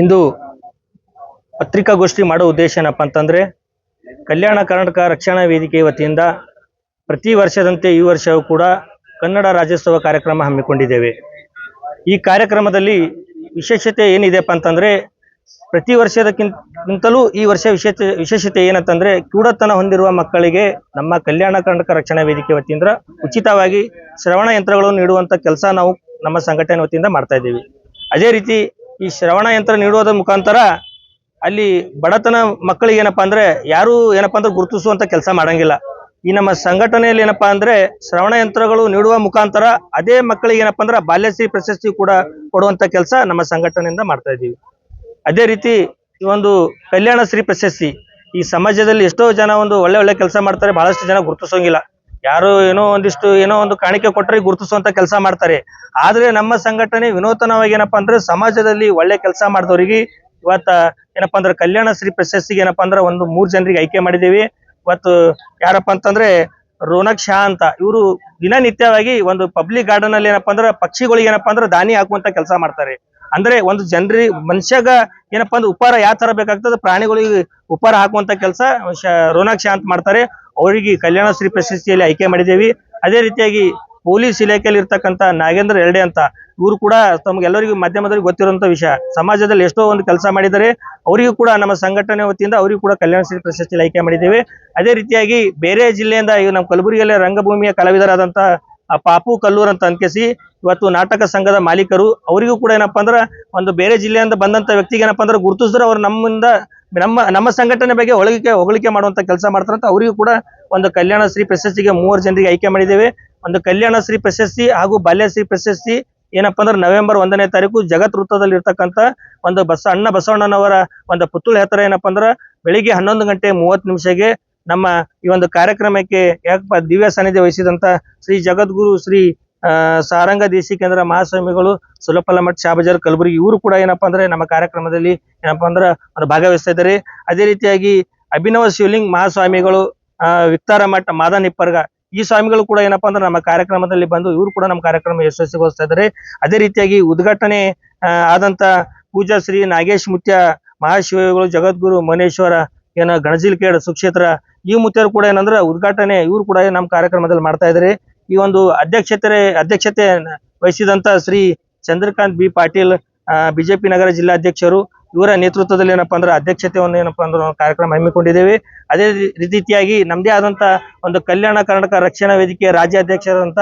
ಇಂದು ಪತ್ರಿಕಾಗೋಷ್ಠಿ ಮಾಡೋ ಉದ್ದೇಶ ಏನಪ್ಪ ಅಂತಂದ್ರೆ, ಕಲ್ಯಾಣ ಕರ್ನಾಟಕ ರಕ್ಷಣಾ ವೇದಿಕೆ ವತಿಯಿಂದ ಪ್ರತಿ ವರ್ಷದಂತೆ ಈ ವರ್ಷವೂ ಕೂಡ ಕನ್ನಡ ರಾಜ್ಯೋತ್ಸವ ಕಾರ್ಯಕ್ರಮ ಹಮ್ಮಿಕೊಂಡಿದ್ದೇವೆ. ಈ ಕಾರ್ಯಕ್ರಮದಲ್ಲಿ ವಿಶೇಷತೆ ಏನಿದೆಪ್ಪ ಅಂತಂದ್ರೆ, ಪ್ರತಿ ವರ್ಷದಕ್ಕಿಂತಲೂ ಈ ವರ್ಷ ವಿಶೇಷ ವಿಶೇಷತೆ ಏನಂತಂದ್ರೆ ಕ್ಯೂಡತನ ಹೊಂದಿರುವ ಮಕ್ಕಳಿಗೆ ನಮ್ಮ ಕಲ್ಯಾಣ ಕರ್ನಾಟಕ ರಕ್ಷಣಾ ವೇದಿಕೆ ವತಿಯಿಂದ ಉಚಿತವಾಗಿ ಶ್ರವಣ ಯಂತ್ರಗಳನ್ನು ನೀಡುವಂತ ಕೆಲಸ ನಾವು ನಮ್ಮ ಸಂಘಟನೆ ವತಿಯಿಂದ ಮಾಡ್ತಾ ಇದ್ದೀವಿ. ಅದೇ ರೀತಿ ಈ ಶ್ರವಣ ಯಂತ್ರ ನೀಡುವುದ ಮುಖಾಂತರ ಅಲ್ಲಿ ಬಡತನ ಮಕ್ಕಳಿಗೆ ಏನಪ್ಪಾ ಅಂದ್ರೆ ಯಾರು ಏನಪ್ಪಾ ಅಂದ್ರೆ ಗುರುತಿಸುವಂತ ಕೆಲಸ ಮಾಡಂಗಿಲ್ಲ. ಈ ನಮ್ಮ ಸಂಘಟನೆಯಲ್ಲಿ ಏನಪ್ಪಾ ಅಂದ್ರೆ ಶ್ರವಣ ಯಂತ್ರಗಳು ನೀಡುವ ಮುಖಾಂತರ ಅದೇ ಮಕ್ಕಳಿಗೆ ಏನಪ್ಪಾ ಅಂದ್ರೆ ಬಾಲ್ಯಶ್ರೀ ಪ್ರಶಸ್ತಿ ಕೂಡ ಕೊಡುವಂತ ಕೆಲಸ ನಮ್ಮ ಸಂಘಟನೆಯಿಂದ ಮಾಡ್ತಾ ಇದ್ದೀವಿ. ಅದೇ ರೀತಿ ಈ ಒಂದು ಕಲ್ಯಾಣ ಶ್ರೀ ಪ್ರಶಸ್ತಿ ಈ ಸಮಾಜದಲ್ಲಿ ಎಷ್ಟೋ ಜನ ಒಂದು ಒಳ್ಳೆ ಒಳ್ಳೆ ಕೆಲಸ ಮಾಡ್ತಾರೆ, ಬಹಳಷ್ಟು ಜನ ಗುರುತಿಸೋಂಗಿಲ್ಲ. ಯಾರು ಏನೋ ಒಂದಿಷ್ಟು ಏನೋ ಒಂದು ಕಾಣಿಕೆ ಕೊಟ್ಟರೆ ಗುರುತಿಸುವಂತ ಕೆಲಸ ಮಾಡ್ತಾರೆ. ಆದ್ರೆ ನಮ್ಮ ಸಂಘಟನೆ ವಿನೂತನವಾಗಿ ಏನಪ್ಪಾ ಅಂದ್ರೆ ಸಮಾಜದಲ್ಲಿ ಒಳ್ಳೆ ಕೆಲಸ ಮಾಡಿದವರಿಗೆ ಇವತ್ತ ಏನಪ್ಪಾ ಅಂದ್ರೆ ಕಲ್ಯಾಣ ಶ್ರೀ ಪ್ರಶಸ್ತಿಗೆ ಏನಪ್ಪಾ ಅಂದ್ರೆ ಒಂದು ಮೂರ್ ಜನರಿಗೆ ಆಯ್ಕೆ ಮಾಡಿದೀವಿ ಇವತ್ತು ಯಾರಪ್ಪ ಅಂತಂದ್ರೆ ರೋನಕ್ ಶಾ ಅಂತ, ಇವರು ದಿನನಿತ್ಯವಾಗಿ ಒಂದು ಪಬ್ಲಿಕ್ ಗಾರ್ಡನ್ ಅಲ್ಲಿ ಏನಪ್ಪಾ ಅಂದ್ರೆ ಪಕ್ಷಿಗಳಿಗೆ ಏನಪ್ಪಾ ಅಂದ್ರೆ ದಾನಿ ಹಾಕುವಂತ ಕೆಲಸ ಮಾಡ್ತಾರೆ. ಅಂದ್ರೆ ಒಂದು ಜನರಿ ಮನುಷ್ಯಗ ಏನಪ್ಪಾ ಅಂದ್ರೆ ಉಪಹಾರ ಯಾವ ತರ ಬೇಕಾಗ್ತದೆ, ಪ್ರಾಣಿಗಳಿಗೆ ಉಪಹಾರ ಹಾಕುವಂತ ಕೆಲಸ ರೋನಕ್ ಶಾ ಅಂತ ಮಾಡ್ತಾರೆ. ಅವರಿಗೆ ಕಲ್ಯಾಣಶ್ರೀ ಪ್ರಶಸ್ತಿಯಲ್ಲಿ ಆಯ್ಕೆ ಮಾಡಿದ್ದೇವೆ. ಅದೇ ರೀತಿಯಾಗಿ ಪೊಲೀಸ್ ಇಲಾಖೆಯಲ್ಲಿ ಇರ್ತಕ್ಕಂಥ ನಾಗೇಂದ್ರ ಎರಡೆ ಅಂತ, ಇವರು ಕೂಡ ತಮಗೆಲ್ಲರಿಗೂ ಮಾಧ್ಯಮದಲ್ಲಿ ಗೊತ್ತಿರುವಂತಹ ವಿಷಯ. ಸಮಾಜದಲ್ಲಿ ಎಷ್ಟೋ ಒಂದು ಕೆಲಸ ಮಾಡಿದ್ದಾರೆ. ಅವರಿಗೂ ಕೂಡ ನಮ್ಮ ಸಂಘಟನೆ ವತಿಯಿಂದ ಅವರಿಗೂ ಕೂಡ ಕಲ್ಯಾಣಶ್ರೀ ಪ್ರಶಸ್ತಿಯಲ್ಲಿ ಆಯ್ಕೆ ಮಾಡಿದ್ದೇವೆ. ಅದೇ ರೀತಿಯಾಗಿ ಬೇರೆ ಜಿಲ್ಲೆಯಿಂದ ಈಗ ನಮ್ಮ ಕಲಬುರಗಿಯಲ್ಲಿ ರಂಗಭೂಮಿಯ ಕಲಾವಿದರಾದಂತ ಆ ಪಾಪು ಕಲ್ಲೂರ್ ಅಂತ ಅನ್ಕೇಸಿ ಇವತ್ತು ನಾಟಕ ಸಂಘದ ಮಾಲೀಕರು, ಅವರಿಗೂ ಕೂಡ ಏನಪ್ಪಾ ಅಂದ್ರೆ ಒಂದು ಬೇರೆ ಜಿಲ್ಲೆಯಿಂದ ಬಂದಂತ ವ್ಯಕ್ತಿಗೆ ಏನಪ್ಪಾ ಅಂದ್ರೆ ಗುರುತಿಸಿದ್ರೆ ಅವ್ರು ನಮ್ಮಿಂದ ನಮ್ಮ ನಮ್ಮ ಸಂಘಟನೆ ಬಗ್ಗೆ ಹೊಗಳಿಕೆ ಹೊಗಳಿಕೆ ಮಾಡುವಂತ ಕೆಲಸ ಮಾಡ್ತಾರಂತ ಅವರಿಗೂ ಕೂಡ ಒಂದು ಕಲ್ಯಾಣ ಶ್ರೀ ಪ್ರಶಸ್ತಿಗೆ ಮೂವರು ಜನರಿಗೆ ಆಯ್ಕೆ ಮಾಡಿದ್ದೇವೆ. ಒಂದು ಕಲ್ಯಾಣ ಶ್ರೀ ಪ್ರಶಸ್ತಿ ಹಾಗೂ ಬಾಲ್ಯಶ್ರೀ ಪ್ರಶಸ್ತಿ ಏನಪ್ಪಾ ಅಂದ್ರೆ ನವೆಂಬರ್ ಒಂದನೇ ತಾರೀಕು ಜಗತ್ ವೃತ್ತದಲ್ಲಿ ಇರ್ತಕ್ಕಂಥ ಒಂದು ಬಸ, ಅಣ್ಣ ಬಸವಣ್ಣನವರ ಒಂದು ಪುತ್ತೂಳ ಹತ್ತಿರ ಏನಪ್ಪಾ ಅಂದ್ರೆ ಬೆಳಿಗ್ಗೆ ಹನ್ನೊಂದು ಗಂಟೆ ಮೂವತ್ತು ನಿಮಿಷಕ್ಕೆ ನಮ್ಮ ಈ ಒಂದು ಕಾರ್ಯಕ್ರಮಕ್ಕೆ ಯಾಕಪ್ಪ ದಿವ್ಯ ಸಾನ್ನಿಧ್ಯ ವಹಿಸಿದಂತ ಶ್ರೀ ಜಗದ್ಗುರು, ಶ್ರೀ ಸಾರಂಗ ದೇಶಿಕೇಂದ್ರ ಮಹಾಸ್ವಾಮಿಗಳು ಸುಲಭಲ ಮಠ, ಶಾಬಜಾರ್ ಕಲಬುರಗಿ, ಇವರು ಕೂಡ ಏನಪ್ಪಾ ಅಂದ್ರೆ ನಮ್ಮ ಕಾರ್ಯಕ್ರಮದಲ್ಲಿ ಏನಪ್ಪಾ ಅಂದ್ರೆ ಭಾಗವಹಿಸ್ತಾ ಇದ್ದಾರೆ. ಅದೇ ರೀತಿಯಾಗಿ ಅಭಿನವ ಶಿವಲಿಂಗ್ ಮಹಾಸ್ವಾಮಿಗಳು ವಿಕ್ತಾರ ಮಠ ಮಾದ ಇಪ್ಪರ್ಗ ಈ ಸ್ವಾಮಿಗಳು ಕೂಡ ಏನಪ್ಪಾ ಅಂದ್ರೆ ನಮ್ಮ ಕಾರ್ಯಕ್ರಮದಲ್ಲಿ ಬಂದು ಇವರು ಕೂಡ ನಮ್ಮ ಕಾರ್ಯಕ್ರಮ ಯಶಸ್ವಿಗೊಳಿಸ್ತಾ ಇದ್ದಾರೆ. ಅದೇ ರೀತಿಯಾಗಿ ಉದ್ಘಾಟನೆ ಆದಂತ ಪೂಜಾ ಶ್ರೀ ನಾಗೇಶ್ ಮುತ್ಯ ಮಹಾಶಿವಗಳು, ಜಗದ್ಗುರು ಮನೇಶ್ವರ, ಏನ ಗಣಜಿಲ್ಕೇಡ್ ಸುಕ್ಷೇತ್ರ ಈ ಮುತ್ಯರು ಕೂಡ ಏನಂದ್ರೆ ಉದ್ಘಾಟನೆ, ಇವರು ಕೂಡ ನಮ್ಮ ಕಾರ್ಯಕ್ರಮದಲ್ಲಿ ಮಾಡ್ತಾ ಇದ್ರಿ ಈ ಒಂದು ಅಧ್ಯಕ್ಷತೆ ಅಧ್ಯಕ್ಷತೆ ವಹಿಸಿದಂತ ಶ್ರೀ ಚಂದ್ರಕಾಂತ್ ಬಿ ಪಾಟೀಲ್ ಬಿಜೆಪಿ ನಗರ ಜಿಲ್ಲಾ ಅಧ್ಯಕ್ಷರು ಇವರ ನೇತೃತ್ವದಲ್ಲಿ ಏನಪ್ಪಾ ಅಂದ್ರೆ ಅಧ್ಯಕ್ಷತೆಯನ್ನು ಏನಪ್ಪಾ ಅಂದ್ರೆ ಕಾರ್ಯಕ್ರಮ ಹಮ್ಮಿಕೊಂಡಿದ್ದೇವೆ. ಅದೇ ರೀತಿಯಾಗಿ ನಮ್ಮದೇ ಆದಂತ ಒಂದು ಕಲ್ಯಾಣ ಕರ್ನಾಟಕ ರಕ್ಷಣಾ ವೇದಿಕೆಯ ರಾಜ್ಯಾಧ್ಯಕ್ಷರಾದಂತ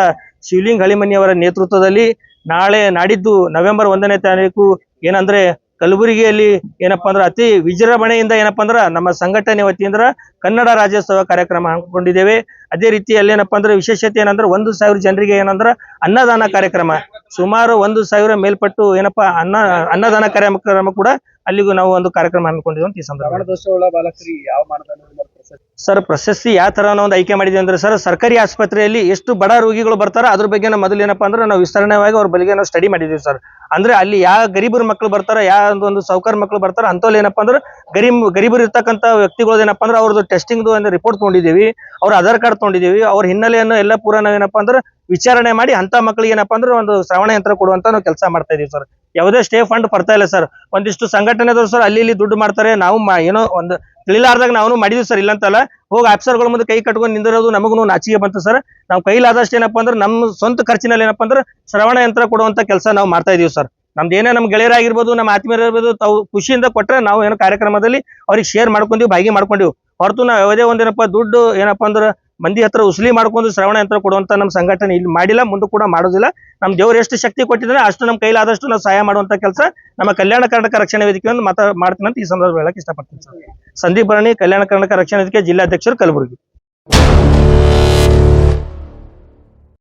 ಶಿವಲಿಂಗ್ ಹಳಿಮನಿ ಅವರ ನೇತೃತ್ವದಲ್ಲಿ ನಾಳೆ ನಾಡಿದ್ದು ನವೆಂಬರ್ ಒಂದನೇ ತಾರೀಕು ಏನಂದ್ರೆ ಕಲಬುರಗಿಯಲ್ಲಿ ಏನಪ್ಪಾ ಅಂದ್ರೆ ಅತಿ ವಿಜೃಂಭಣೆಯಿಂದ ಏನಪ್ಪಾ ಅಂದ್ರೆ ನಮ್ಮ ಸಂಘಟನೆ ವತಿಯಿಂದ ಕನ್ನಡ ರಾಜ್ಯೋತ್ಸವ ಕಾರ್ಯಕ್ರಮ ಹಮ್ಮಿಕೊಂಡಿದ್ದೇವೆ. ಅದೇ ರೀತಿ ಅಲ್ಲಿ ಏನಪ್ಪಾ ಅಂದ್ರೆ ವಿಶೇಷತೆ ಏನಂದ್ರೆ ಒಂದು ಸಾವಿರ ಜನರಿಗೆ ಏನಂದ್ರೆ ಅನ್ನದಾನ ಕಾರ್ಯಕ್ರಮ. ಸುಮಾರು ಒಂದು ಸಾವಿರ ಮೇಲ್ಪಟ್ಟು ಏನಪ್ಪಾ ಅನ್ನ, ಅನ್ನದಾನ ಕಾರ್ಯಕ್ರಮ ಕೂಡ ಅಲ್ಲಿಗೂ ನಾವು ಒಂದು ಕಾರ್ಯಕ್ರಮ ಹಮ್ಮಿಕೊಂಡಿದ್ದೇವೆ ಅಂತ ಈ ಸಂದರ್ಭ. ಯಾವ ಸರ್ ಪ್ರಶಸ್ತಿ ಯಾವ ತರ ಒಂದು ಆಯ್ಕೆ ಮಾಡಿದ್ವಿ ಅಂದ್ರೆ ಸರ್ ಸರ್ಕಾರಿ ಆಸ್ಪತ್ರೆಯಲ್ಲಿ ಎಷ್ಟು ಬಡ ರೋಗಿಗಳು ಬರ್ತಾರೋ ಅದ್ರ ಬಗ್ಗೆ ನಾವು ಮೊದಲು ಏನಪ್ಪಾ ಅಂದ್ರೆ ನಾವು ವಿಸ್ತರಣೆವಾಗಿ ಅವ್ರ ಬಗ್ಗೆ ನಾವು ಸ್ಟಡಿ ಮಾಡಿದೀವಿ ಸರ್ ಅಂದ್ರೆ ಅಲ್ಲಿ ಯಾವ ಗರೀಬರ ಮಕ್ಕಳು ಬರ್ತಾರ, ಯಾವ ಒಂದು ಸೌಕರ್ ಮಕ್ಕಳು ಬರ್ತಾರ ಅಂತವ್ರು ಏನಪ್ಪಾ ಅಂದ್ರೆ ಗರೀಬ್, ಗರೀಬರು ಇರ್ತಕ್ಕಂಥ ವ್ಯಕ್ತಿಗಳು ಏನಪ್ಪಾ ಅಂದ್ರೆ ಅವ್ರದ್ದು ಟೆಸ್ಟಿಂಗ್ ಒಂದು ರಿಪೋರ್ಟ್ ತೊಗೊಂಡಿದ್ದೀವಿ, ಅವ್ರ ಆಧಾರ್ ಕಾರ್ಡ್ ತೊಗೊಂಡಿದ್ದೀವಿ, ಅವ್ರ ಹಿನ್ನೆಲೆಯನ್ನು ಎಲ್ಲ ಪೂರ ನಾವೇನಪ್ಪಾ ಅಂದ್ರೆ ವಿಚಾರಣೆ ಮಾಡಿ ಅಂತ ಮಕ್ಕಳಿಗೆ ಏನಪ್ಪಾ ಅಂದ್ರೆ ಒಂದು ಶ್ರವಣ ಯಂತ್ರ ಕೊಡುವಂತ ನಾವು ಕೆಲಸ ಮಾಡ್ತಾ ಇದೀವಿ ಸರ್ ಯಾವುದೇ ಸ್ಟೇ ಫಂಡ್ ಬರ್ತಾ ಇಲ್ಲ ಸರ್ ಒಂದಿಷ್ಟು ಸಂಘಟನೆದವ್ರು ಸರ್ ಅಲ್ಲಿ ಇಲ್ಲಿ ದುಡ್ಡು ಮಾಡ್ತಾರೆ, ನಾವು ಏನೋ ಒಂದು ತಿಳಿಲಾರ್ದಾಗ ನಾವು ಮಾಡಿದ್ವಿ ಸರ್, ಇಲ್ಲಂತಲ್ಲ. ಹೋಗಿ ಆಫೀಸರ್ಗಳ ಮುಂದೆ ಕೈ ಕಟ್ಕೊಂಡು ನಿಂದಿರೋದು ನಮಗೂ ನಾಚಿಗೆ ಬಂತು ಸರ್. ನಾವು ಕೈಲಾದಷ್ಟು ಏನಪ್ಪ ಅಂದ್ರೆ ನಮ್ಮ ಸ್ವಂತ ಖರ್ಚಿನಲ್ಲಿ ಏನಪ್ಪ ಅಂದ್ರೆ ಶ್ರವಣ ಯಂತ್ರ ಕೊಡುವಂತ ಕೆಲಸ ನಾವು ಮಾಡ್ತಾ ಇದೀವಿ ಸರ್. ನಮ್ದು ಏನೇ ನಮ್ಮ ಗೆಳೆಯರಾಗಿರ್ಬೋದು ನಮ್ಮ ಆತ್ಮೀಯರಿರ್ಬೋದು ತಾವು ಖುಷಿಯಿಂದ ಕೊಟ್ಟರೆ ನಾವು ಏನೋ ಕಾರ್ಯಕ್ರಮದಲ್ಲಿ ಅವ್ರಿಗೆ ಶೇರ್ ಮಾಡ್ಕೊಂಡಿವಿ ಭಾಗಿ ಮಾಡ್ಕೊಂಡಿವಿ. ಹೊರತು ನಾವು ಯಾವುದೇ ಒಂದೇನಪ್ಪ ದುಡ್ಡು ಏನಪ್ಪ ಅಂದ್ರೆ ಮಂದಿ ಹತ್ರ ಉಸ್ಲಿ ಮಾಡ್ಕೊಂಡು ಶ್ರವಣ ಯಂತ್ರ ಕೊಡುವಂತ ನಮ್ಮ ಸಂಘಟನೆ ಇಲ್ಲಿ ಮಾಡಿಲ್ಲ, ಮುಂದೆ ಕೂಡ ಮಾಡೋದಿಲ್ಲ. ನಮ್ಮ ದೇವರು ಎಷ್ಟು ಶಕ್ತಿ ಕೊಟ್ಟಿದ್ದಾರೆ ಅಷ್ಟು ನಮ್ಮ ಕೈಲಾದಷ್ಟು ನಾವು ಸಹಾಯ ಮಾಡುವಂತ ಕೆಲಸ ನಮ್ಮ ಕಲ್ಯಾಣ ಕರ್ನಾಟಕ ರಕ್ಷಣಾ ವೇದಿಕೆಯನ್ನು ಮಾತಾ ಮಾಡ್ತೀನಿ ಅಂತ ಈ ಸಂದರ್ಭ ಹೇಳಕ್ ಇಷ್ಟಪಡ್ತೀನಿ ಸರ್. ಸಂದೀಪ್ ಭರಣಿ ಕಲ್ಯಾಣ ಕರ್ನಾಟಕ ರಕ್ಷಣಾ ವೇದಿಕೆ ಜಿಲ್ಲಾಧ್ಯಕ್ಷರು ಕಲಬುರಗಿ.